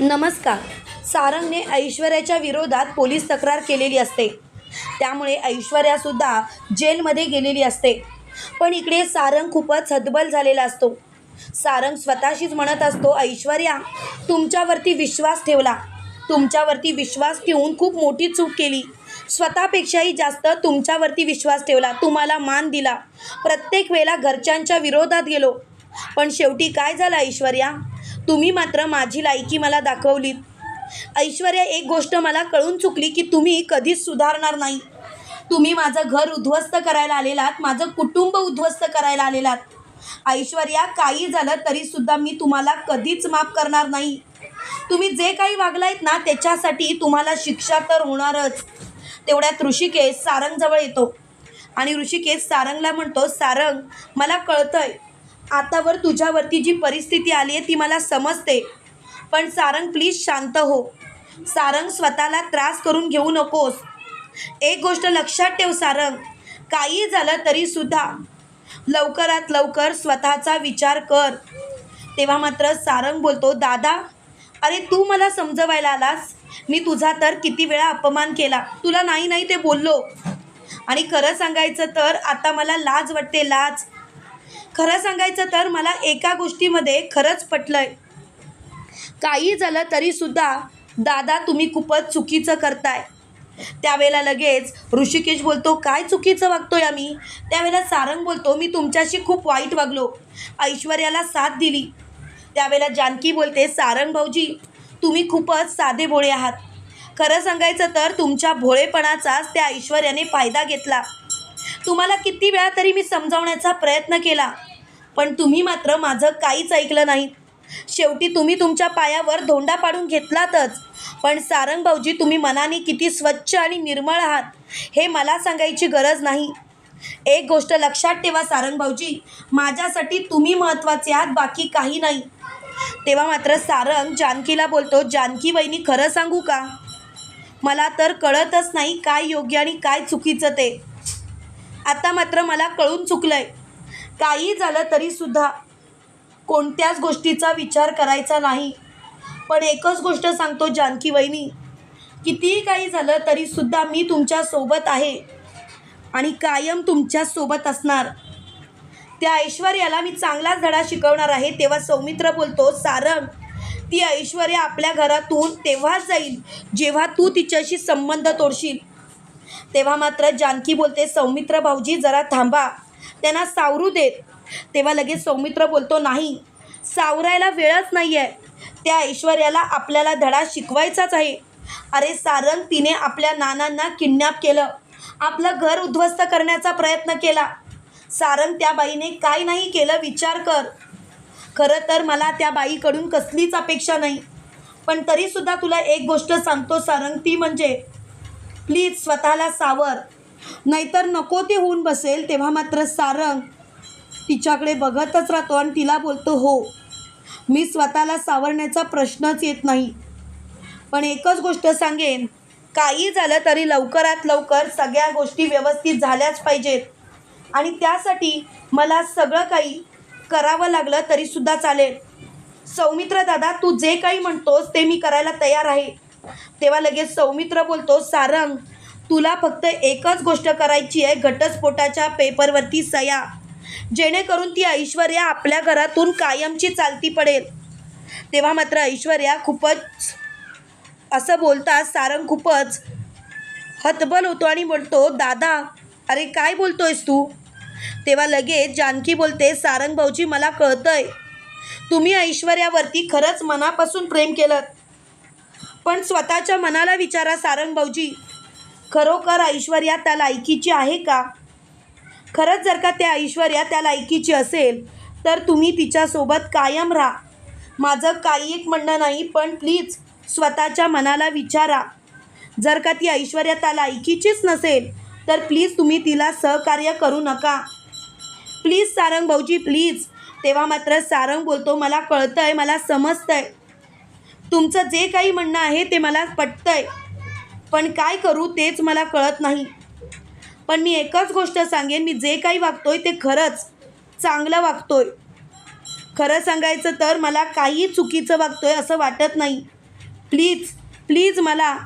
नमस्कार. सारंगने ऐश्वर्याच्या विरोधात पोलीस तक्रार केलेली असते. त्यामुळे ऐश्वर्यासुद्धा जेलमध्ये गेलेली असते. पण इकडे सारंग खूपच हतबल झालेला असतो. सारंग स्वतःशीच म्हणत असतो ऐश्वर्या तुमच्यावरती विश्वास ठेवला. तुमच्यावरती विश्वास ठेवून खूप मोठी चूक केली. स्वतःपेक्षाही जास्त तुमच्यावरती विश्वास ठेवला. तुम्हाला मान दिला. प्रत्येक वेळेला घरच्यांच्या विरोधात गेलो. पण शेवटी काय झालं ऐश्वर्या? तुम्ही मात्र माझी लायकी मला दाखवलीत. ऐश्वर्या एक गोष्ट मला कळून चुकली की तुम्ही कधीच सुधारणार नाही. तुम्ही माझं घर उद्ध्वस्त करायला आलेलात माझं कुटुंब उद्ध्वस्त करायला आलेलात. ऐश्वर्या काही झालं तरीसुद्धा मी तुम्हाला कधीच माफ करणार नाही. तुम्ही जे काही वागलायत ना त्याच्यासाठी तुम्हाला शिक्षा तर होणारच. तेवढ्यात ऋषिकेश सारंगजवळ येतो. आणि ऋषिकेश सारंगला म्हणतो सारंग मला कळतंय आतावर तुझ्यावरती जी परिस्थिती आली आहे ती मला समजते. पण सारंग प्लीज शांत हो. सारंग स्वतःला त्रास करून घेऊ नकोस. एक गोष्ट लक्षात ठेव सारंग काही झालं तरीसुद्धा लवकरात लवकर स्वतःचा विचार कर. तेव्हा मात्र सारंग बोलतो दादा अरे तू मला समजवायला आलास. मी तुझा तर किती वेळा अपमान केला. तुला नाही नाही ते बोललो. आणि खरं सांगायचं तर आता मला लाज वाटते लाज. खरं सांगायचं तर मला एका गोष्टीमध्ये खरंच पटलंय. काही झालं तरीसुद्धा दादा तुम्ही खूपच चुकीचं करताय. त्यावेळेला लगेच ऋषिकेश बोलतो काय चुकीचं वागतोय आम्ही? त्यावेळेला सारंग बोलतो मी तुमच्याशी खूप वाईट वागलो. ऐश्वर्याला साथ दिली. त्यावेळेला जानकी बोलते सारंग भाऊजी तुम्ही खूपच साधे भोळे आहात. खरं सांगायचं तर तुमच्या भोळेपणाचाच त्या ऐश्वर्याने फायदा घेतला. तुम्हाला किती वेळा तरी मी समजावण्याचा प्रयत्न केला पण तुम्ही मात्र माझं काहीच ऐकलं नाही. शेवटी तुम्ही तुमच्या पायावर धोंडा पाडून घेतलातच पण सारंग भाऊजी तुम्ही मनाने किती स्वच्छ आणि निर्मळ आहात हे मला सांगायची गरज नाही. एक गोष्ट लक्षात ठेवा सारंग भाऊजी माझ्यासाठी तुम्ही महत्त्वाचे आहात बाकी काही नाही. तेव्हा मात्र सारंग जानकीला बोलतो जानकी वहिनी खरं सांगू का? मला तर कळतच नाही काय योग्य आणि काय चुकीचं ते. आता मात्र मला कळून चुकलंय. काही झालं तरीसुद्धा कोणत्याच गोष्टीचा विचार करायचा नाही. पण एकच गोष्ट सांगतो जानकी वहिनी कितीही काही झालं तरीसुद्धा मी तुमच्यासोबत आहे आणि कायम तुमच्यासोबत असणार. त्या ऐश्वर्याला मी चांगलाच धडा शिकवणार आहे तेव्हा सौमित्र बोलतो सारंग ती ऐश्वर्या आपल्या घरातून तेव्हाच जाईल जेव्हा तू तिच्याशी संबंध तोडशील. तेव्हा मात्र जानकी बोलते सौमित्र भाऊजी जरा थांबा. त्यांना सावरू देत. तेव्हा लगेच सौमित्र बोलतो नाही सावरायला वेळच नाही आहे त्या ऐश्वर्याला आपल्याला धडा शिकवायचाच आहे. अरे सारंग तिने आपल्या नानांना किडनॅप केलं. आपलं घर उद्ध्वस्त करण्याचा प्रयत्न केला. सारंग त्या बाईने काय नाही केलं विचार कर. खरं तर मला त्या बाईकडून कसलीच अपेक्षा नाही. पण तरीसुद्धा तुला एक गोष्ट सांगतो सारंग ती म्हणजे प्लीज स्वतःला सावर. नाहीतर नको ते होऊन बसेल तेव्हा मात्र सारंग तिच्याकडे बघतच राहतो आणि तिला बोलतो हो मी स्वतःला सावरण्याचा प्रश्नच येत नाही. पण एकच गोष्ट सांगेन काही झालं तरी लवकरात लवकर सगळ्या गोष्टी व्यवस्थित झाल्याच पाहिजेत. आणि त्यासाठी मला सगळं काही करावं लागलं तरीसुद्धा चालेल. सौमित्र दादा तू जे काही म्हणतोस ते मी करायला तयार आहे. तेव्हा लगेच सौमित्र बोलतो सारंग तुला फक्त एकच गोष्ट करायची आहे घटस्फोटाच्या पेपरवरती सया. जेणेकरून ती ऐश्वर्या आपल्या घरातून कायमची चालती पडेल. तेव्हा मात्र ऐश्वर्या खूपच असं बोलता सारंग खूपच हतबल होतो आणि बोलतो दादा अरे काय बोलतोयस तू? तेव्हा लगेच जानकी बोलते सारंग भाऊजी मला कळतंय. तुम्ही ऐश्वर्यावरती खरंच मनापासून प्रेम केलं. पण स्वतःच्या मनाला विचारा सारंग भाऊजी खरोखर ऐश्वर्या त्या लायकीची आहे का? खरंच जर का त्या ऐश्वर्या त्या लायकीची असेल तर तुम्ही तिच्यासोबत कायम राहा. माझं काही एक म्हणणं नाही पण प्लीज स्वतःच्या मनाला विचारा. जर का ती ऐश्वर्या त्या लायकीचीच नसेल तर प्लीज तुम्ही तिला सहकार्य करू नका. प्लीज सारंग भाऊजी प्लीज. तेव्हा मात्र सारंग बोलतो मला कळतं आहे मला समजतंय. तुमचं जे काही म्हणणं आहे ते मला पटतंय. पण काय करू तेच मला कळत नाही. पण मी एकच गोष्ट सांगेन मी जे काही वागतोय ते खरंच चांगलं वागतोय. खरं सांगायचं तर मला काही चुकीचं वागतोय असं वाटत नाही. प्लीज प्लीज मला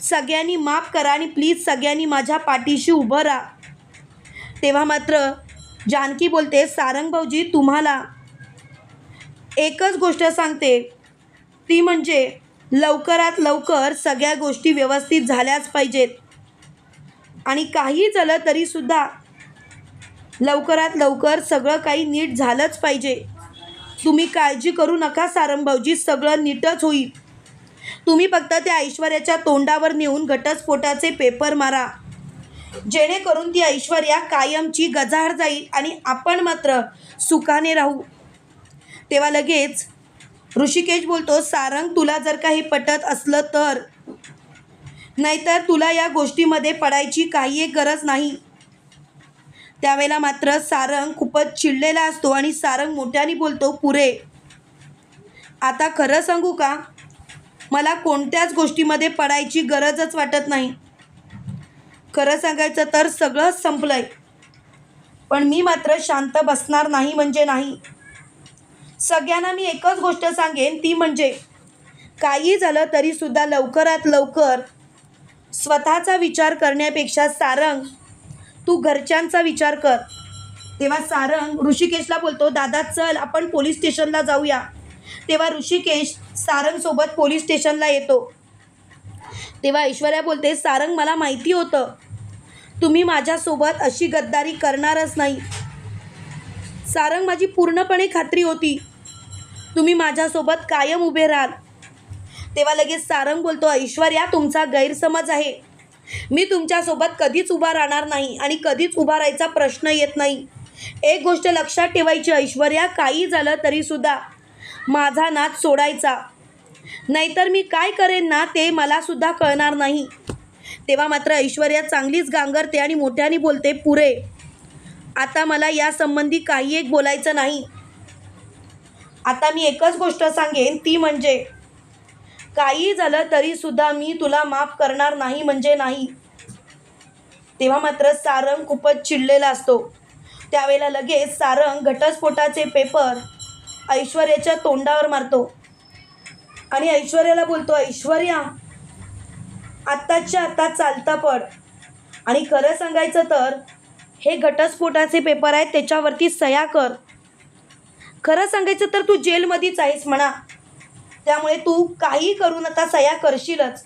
सगळ्यांनी माफ करा आणि प्लीज सगळ्यांनी माझ्या पाठीशी उभं राहा. तेव्हा मात्र जानकी बोलते सारंग भाऊजी तुम्हाला एकच गोष्ट सांगते. ती म्हणजे लवकरात लवकर सगळ्या गोष्टी व्यवस्थित झाल्याच पाहिजेत. आणि काही झालं तरीसुद्धा लवकरात लवकर सगळं काही नीट झालंच पाहिजे. तुम्ही काळजी करू नका सारंभाऊजी सगळं नीटच होईल. तुम्ही फक्त त्या ऐश्वर्याच्या तोंडावर नेऊन घटस्फोटाचे पेपर मारा. जेणेकरून ती ऐश्वर्या कायमची गजाआड जाईल आणि आपण मात्र सुखाने राहू. तेव्हा लगेच ऋषिकेश बोलतो सारंग तुला जर काही पटत असलं तर. नाहीतर तुला या गोष्टीमध्ये पडायची काही एक गरज नाही. त्यावेळेला मात्र सारंग खूपच चिडलेला असतो आणि सारंग मोठ्याने बोलतो पुरे आता खरं सांगू का? मला कोणत्याच गोष्टीमध्ये पडायची गरजच वाटत नाही. खरं सांगायचं तर सगळंच संपलं आहे पण मी मात्र शांत बसणार नाही म्हणजे नाही. सगळ्यांना मी एकच गोष्ट सांगेन ती म्हणजे काही झालं तरीसुद्धा लवकरात लवकर स्वतःचा विचार करण्यापेक्षा सारंग तू घरच्यांचा विचार कर. तेव्हा सारंग ऋषिकेशला बोलतो दादा चल आपण पोलीस स्टेशनला जाऊया. तेव्हा ऋषिकेश सारंगसोबत पोलीस स्टेशनला येतो. तेव्हा ऐश्वर्या बोलते सारंग मला माहिती होतं तुम्ही माझ्यासोबत अशी गद्दारी करणारच नाही. सारंग माझी पूर्णपणे खात्री होती. तुम्ही माझ्यासोबत कायम उभे राहाल. तेव्हा लगेच सारंग बोलतो ऐश्वर्या तुमचा गैरसमज आहे. मी तुमच्यासोबत कधीच उभा राहणार नाही आणि कधीच उभा राहायचा प्रश्न येत नाही. एक गोष्ट लक्षात ठेवायची ऐश्वर्या काही झालं तरीसुद्धा माझा नाच सोडायचा. नाहीतर मी काय करेन ना ते मलासुद्धा कळणार नाही. तेव्हा मात्र ऐश्वर्या चांगलीच गांगरते आणि मोठ्याने बोलते पुरे आता मला यासंबंधी काही एक बोलायचं नाही. आता मी एकच गोष्ट सांगेन ती म्हणजे काही झालं तरीसुद्धा मी तुला माफ करणार नाही म्हणजे नाही. तेव्हा मात्र सारंग खूपच चिडलेला असतो. त्यावेळेला लगेच सारंग घटस्फोटाचे पेपर ऐश्वर्याच्या तोंडावर मारतो. आणि ऐश्वर्याला बोलतो ऐश्वर्या आत्ताच्या आत्ता चालता पड. आणि खरं सांगायचं तर हे घटस्फोटाचे पेपर आहेत त्याच्यावरती सह्या कर. खरं सांगायचं तर तू जेलमध्येच आहेस म्हणा. त्यामुळे तू काही करून आता सह्या करशीलच.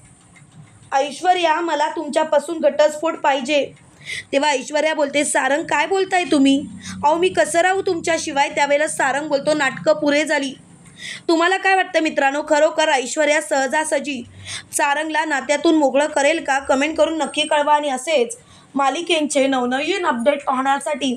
ऐश्वर्या मला तुमच्यापासून घटस्फोट पाहिजे. तेव्हा ऐश्वर्या बोलते सारंग काय बोलताय तुम्ही? अहो मी कसं राहू तुमच्याशिवाय? त्यावेळेला सारंग बोलतो नाटकं पुरे झाली. तुम्हाला काय वाटतं मित्रांनो? खरोखर ऐश्वर्या सहजासहजी सारंगला नात्यातून मोकळं करेल का? कमेंट करून नक्की कळवा आणि असेच मालिकेंचे नवनवीन अपडेट पाहण्यासाठी